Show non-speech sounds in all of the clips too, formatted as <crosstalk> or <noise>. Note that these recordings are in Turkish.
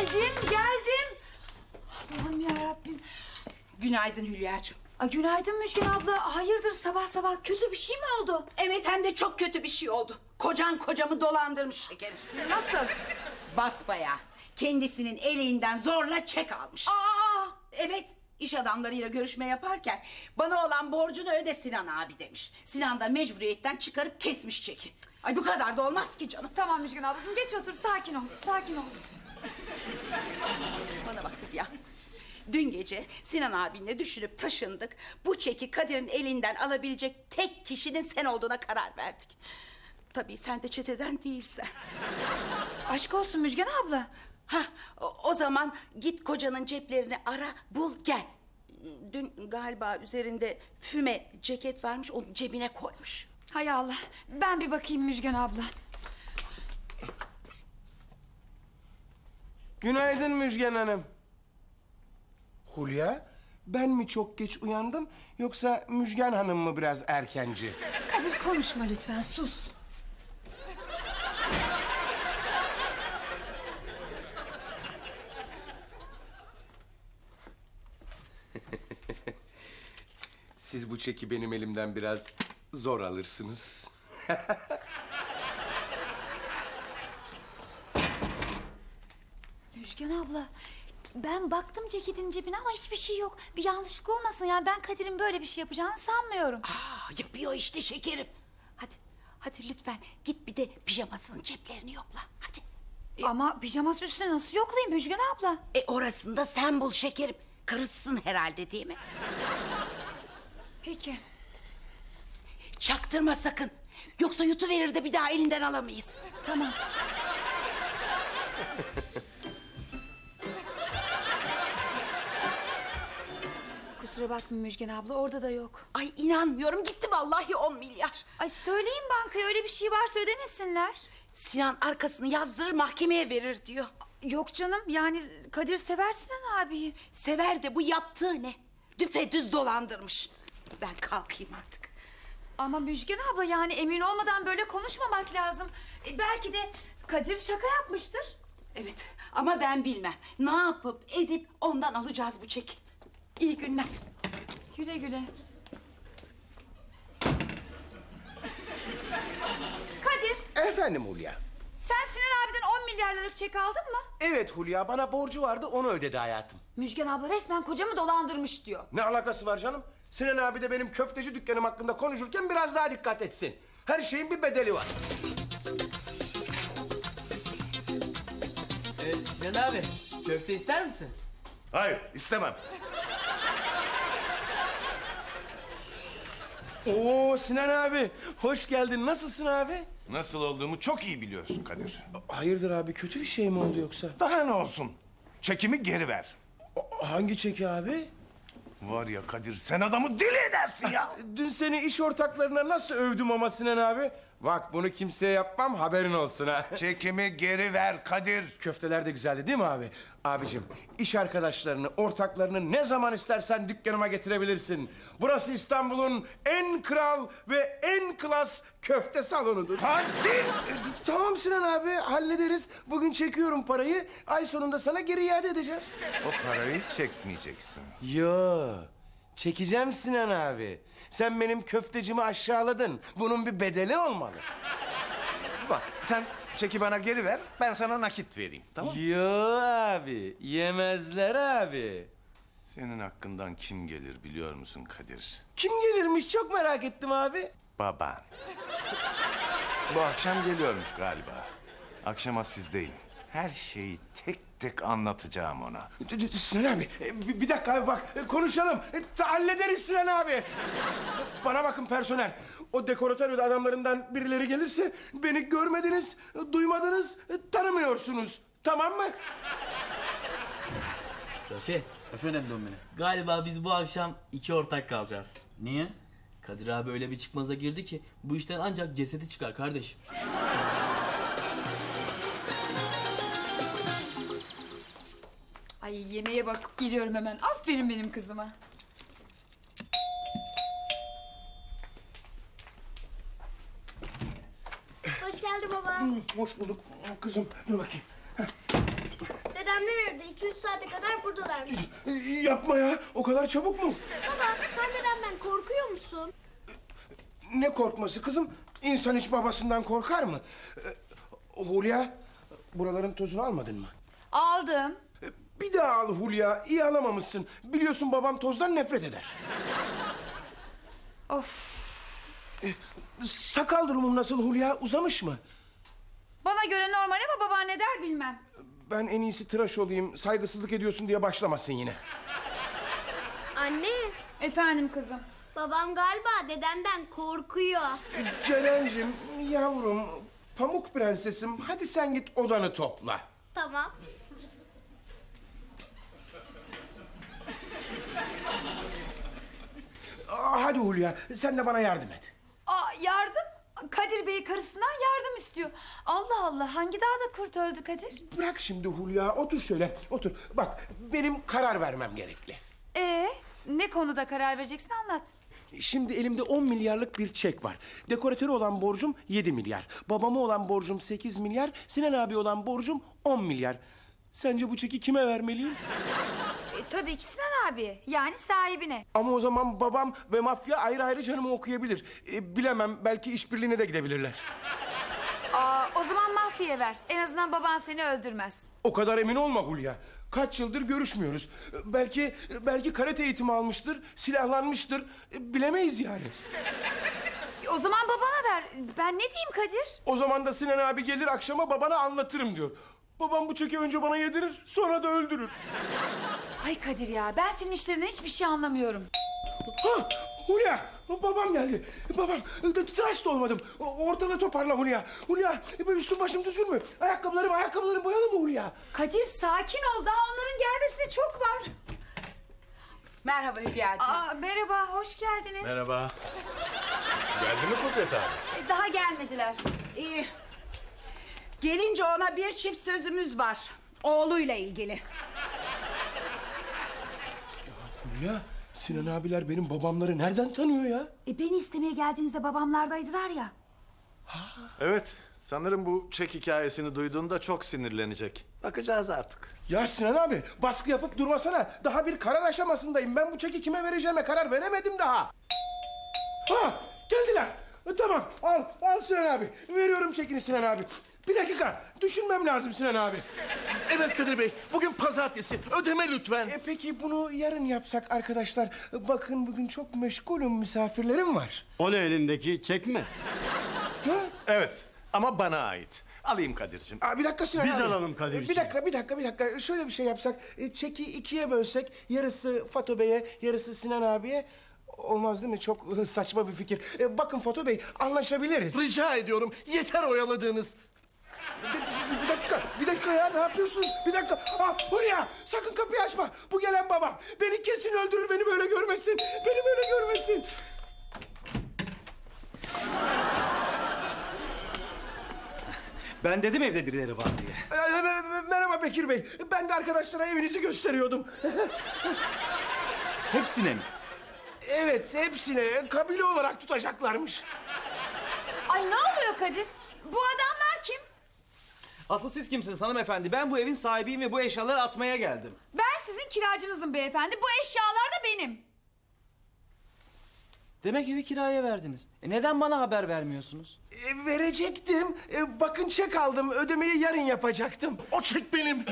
Geldim, geldim. Allah'ım ya Rabbim. Günaydın Hülya'cığım. Ay günaydın Müjgan abla. Hayırdır sabah sabah kötü bir şey mi oldu? Evet hem de çok kötü bir şey oldu. Kocan kocamı dolandırmış şekerim. Nasıl? Basbaya. Kendisinin elinden zorla çek almış. Aa! Evet iş adamlarıyla görüşme yaparken bana olan borcunu öde Sinan abi demiş. Sinan da mecburiyetten çıkarıp kesmiş çeki. Ay bu kadar da olmaz ki canım. Tamam Müjgan ablacığım geç otur sakin ol. Sakin ol. Bana bak ya. Dün gece Sinan abinle düşünüp taşındık. Bu çeki Kadir'in elinden alabilecek tek kişinin sen olduğuna karar verdik. Tabii sen de çeteden değilsen. Aşk olsun Müjgan abla. Ha, o, o zaman git kocanın ceplerini ara, bul, gel. Dün galiba üzerinde füme ceket varmış, onu cebine koymuş. Hay Allah. Ben bir bakayım Müjgan abla. Günaydın Müjgan Hanım. Hulya, ben mi çok geç uyandım yoksa Müjgan Hanım mı biraz erkenci? Kadir konuşma lütfen sus. Siz bu çeki benim elimden biraz zor alırsınız. <laughs> Müjgan abla. Ben baktım ceketin cebine ama hiçbir şey yok. Bir yanlışlık olmasın yani ben Kadir'in böyle bir şey yapacağını sanmıyorum. Aa, yapıyor işte şekerim. Hadi, hadi lütfen git bir de pijamasının ceplerini yokla. Hadi. Ama pijaması üstüne nasıl yoklayayım Müjgan abla? E orasında sen bul şekerim. Karışsın herhalde değil mi? Peki. Çaktırma sakın. Yoksa yutuverir de bir daha elinden alamayız. Tamam. Kusura bakma Müjgan abla orada da yok. Ay inanmıyorum gitti vallahi on milyar. Ay söyleyin bankaya öyle bir şey varsa ödemesinler. Sinan arkasını yazdırır mahkemeye verir diyor. Yok canım yani Kadir sever Sinan abiyi. Sever de bu yaptığı ne? Düpedüz dolandırmış. Ben kalkayım artık. Ama Müjgan abla yani emin olmadan böyle konuşmamak lazım. E, belki de Kadir şaka yapmıştır. Evet ama ben bilmem. Ne yapıp edip ondan alacağız bu çeki. İyi günler. Güle güle. Kadir Efendim Hulya. sen Sinan abiden 10 milyar liralık çek aldın mı? Evet Hulya, bana borcu vardı onu ödedi hayatım. Müjgan abla resmen kocamı dolandırmış diyor. Ne alakası var canım? Sinan abi de benim köfteci dükkanım hakkında konuşurken biraz daha dikkat etsin. Her şeyin bir bedeli var. Ee, Sinan abi, köfte ister misin? Hayır istemem. Oo Sinan abi, hoş geldin. Nasılsın abi? Nasıl olduğumu çok iyi biliyorsun Kadir. Hayırdır abi, kötü bir şey mi oldu yoksa? Daha ne olsun? Çekimi geri ver. Hangi çeki abi? Var ya Kadir sen adamı deli edersin ya. <laughs> Dün seni iş ortaklarına nasıl övdüm ama Sinan abi? Bak bunu kimseye yapmam haberin olsun ha. Çekimi geri ver Kadir. Köfteler de güzeldi değil mi abi? Abicim iş arkadaşlarını, ortaklarını ne zaman istersen dükkanıma getirebilirsin. Burası İstanbul'un en kral ve en klas köfte salonudur. Kadir! E, Tamam Sinan abi hallederiz. Bugün çekiyorum parayı. Ay sonunda sana geri iade edeceğim. O parayı çekmeyeceksin. Yo. Çekeceğim Sinan abi. Sen benim köftecimi aşağıladın. Bunun bir bedeli olmalı. Bak sen çeki bana geri ver ben sana nakit vereyim tamam mı? Yo abi. Yemezler abi. Senin hakkından kim gelir biliyor musun Kadir? Kim gelirmiş çok merak ettim abi. Baban. Bu akşam geliyormuş galiba. Akşama sizdeyim. Her şeyi tek tek anlatacağım ona. D- d- Sinan abi e, bir bir dakika abi bak e, konuşalım. E, Hallederiz Sinan abi. Bana bakın personel. O dekoratör adamlarından birileri gelirse beni görmediniz, duymadınız, tanımıyorsunuz. Tamam mı? Rafi, Efendim Domine. galiba biz bu akşam iki ortak kalacağız. Niye? Kadir abi öyle bir çıkmaza girdi ki bu işten ancak cesedi çıkar kardeşim. Ay yemeğe bakıp geliyorum hemen. Aferin benim kızıma. Hoş geldin baba. Hoş bulduk kızım. Dur bakayım. Dedemler saate kadar buradalarmış. E, Yapma ya. O kadar çabuk mu? Baba sen dedemden korkuyor musun? Ne korkması kızım? İnsan hiç babasından korkar mı? E, Hulya, buraların tozunu almadın mı? Aldım. E, Bir daha al Hulya. İyi alamamışsın. Biliyorsun babam tozdan nefret eder. Of. Sakal durumum nasıl Hulya? Uzamış mı? Bana göre normal ama baban ne der bilmem. Ben en iyisi tıraş olayım. Saygısızlık ediyorsun diye başlamasın yine. Anne Efendim kızım. babam galiba dedemden korkuyor. Ceren'cim, yavrum, pamuk prensesim. Hadi sen git odanı topla. Tamam. Aa, hadi Hulya, sen de bana yardım et. Aa, yardım. Kadir Bey karısından yardım istiyor. Allah Allah hangi dağda kurt öldü Kadir? Bırak şimdi Hulya, otur şöyle, otur. Bak, benim karar vermem gerekli. Ee, ne konuda karar vereceksin anlat. Şimdi elimde 10 milyarlık bir çek var. Dekoratöre olan borcum 7 milyar. Babama olan borcum 8 milyar. Sinan abi olan borcum 10 milyar. Sence bu çeki kime vermeliyim? E, tabii ki Sinan abi. Yani sahibine. Ama o zaman babam ve mafya ayrı ayrı canımı okuyabilir. E, bilemem, belki işbirliğine de gidebilirler. Aa, o zaman mafyaya ver. En azından baban seni öldürmez. O kadar emin olma Hulya. Kaç yıldır görüşmüyoruz. Belki belki karate eğitimi almıştır, silahlanmıştır. E, Bilemeyiz yani. O zaman babana ver. Ben ne diyeyim Kadir? O zaman da Sinan abi gelir akşama babana anlatırım diyor. Babam bu çeki önce bana yedirir, sonra da öldürür. Ay Kadir ya ben senin işlerinden hiçbir şey anlamıyorum. Ha, Hulya, babam geldi. Babam, e, tıraş da olmadım. O- Ortalığı toparla Hulya. Hulya, e, üstüm başım düzgün mü? Ayakkabılarım, ayakkabılarım boyalı mı Hulya? Kadir sakin ol. Daha onların gelmesine çok var. Merhaba Hülya'cığım. Aa, merhaba, hoş geldiniz. Merhaba. Geldi mi Kudret abi? E, Daha gelmediler. İyi. Gelince ona bir çift sözümüz var. Oğluyla ilgili. Hulya, Sinan abiler benim babamları nereden tanıyor ya? E, beni istemeye geldiğinizde babamlardaydılar ya. Evet. Sanırım bu çek hikayesini duyduğunda çok sinirlenecek. Bakacağız artık. Ya Sinan abi baskı yapıp durmasana. Daha bir karar aşamasındayım. Ben bu çeki kime vereceğime karar veremedim daha. Ha geldiler. E, Tamam al al Sinan abi. Veriyorum çekini Sinan abi. Bir dakika düşünmem lazım Sinan abi. Evet Kadir Bey, bugün pazartesi. Ödeme lütfen. E, peki bunu yarın yapsak arkadaşlar. Bakın bugün çok meşgulüm misafirlerim var. O ne elindeki çek mi? Ha? Evet ama bana ait. Alayım Kadir'cim. Aa, bir dakika Sinan Biz abi. alalım Kadirciğim. Bir dakika bir dakika bir dakika. Şöyle bir şey yapsak. E, Çeki ikiye bölsek. Yarısı Fato Bey'e yarısı Sinan abiye. Olmaz değil mi? Çok <laughs> saçma bir fikir. E, bakın Fato Bey anlaşabiliriz. Rica ediyorum, yeter oyaladığınız. Bir, bir- dakika, bir dakika ya ne yapıyorsunuz? Bir dakika. Ah, Hulya sakın kapıyı açma. Bu gelen babam. Beni kesin öldürür, beni böyle görmesin. Beni böyle görmesin. Ben dedim evde birileri var diye. Ee, Merhaba Bekir Bey. Ben de arkadaşlara evinizi gösteriyordum. <laughs> Hepsine mi? evet, hepsine kabile olarak tutacaklarmış. Ay ne oluyor Kadir? Bu kim? Asıl siz kimsiniz hanımefendi? Ben bu evin sahibiyim ve bu eşyaları atmaya geldim. Ben sizin kiracınızım beyefendi. Bu eşyalar da benim. Demek evi kiraya verdiniz. E neden bana haber vermiyorsunuz? E, verecektim. E, bakın çek aldım. Ödemeyi yarın yapacaktım. O çek benim.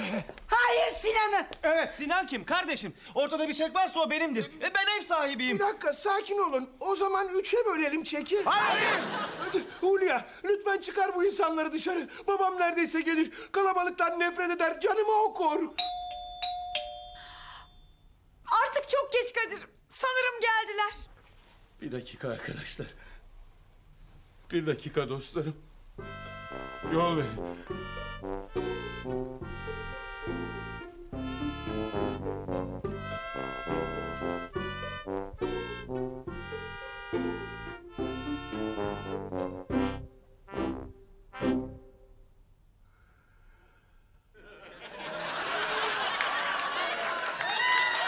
Hayır Sinan'ın. Evet Sinan kim? Kardeşim. Ortada bir çek varsa o benimdir. E ben ev Bir sahibiyim. dakika sakin olun. O zaman üçe bölelim çeki. Hayır! Hadi, Hulya lütfen çıkar bu insanları dışarı. Babam neredeyse gelir. Kalabalıktan nefret eder. Canımı okur. Artık çok geç Kadir. Sanırım geldiler. Bir dakika arkadaşlar. Bir dakika dostlarım. Yol verin.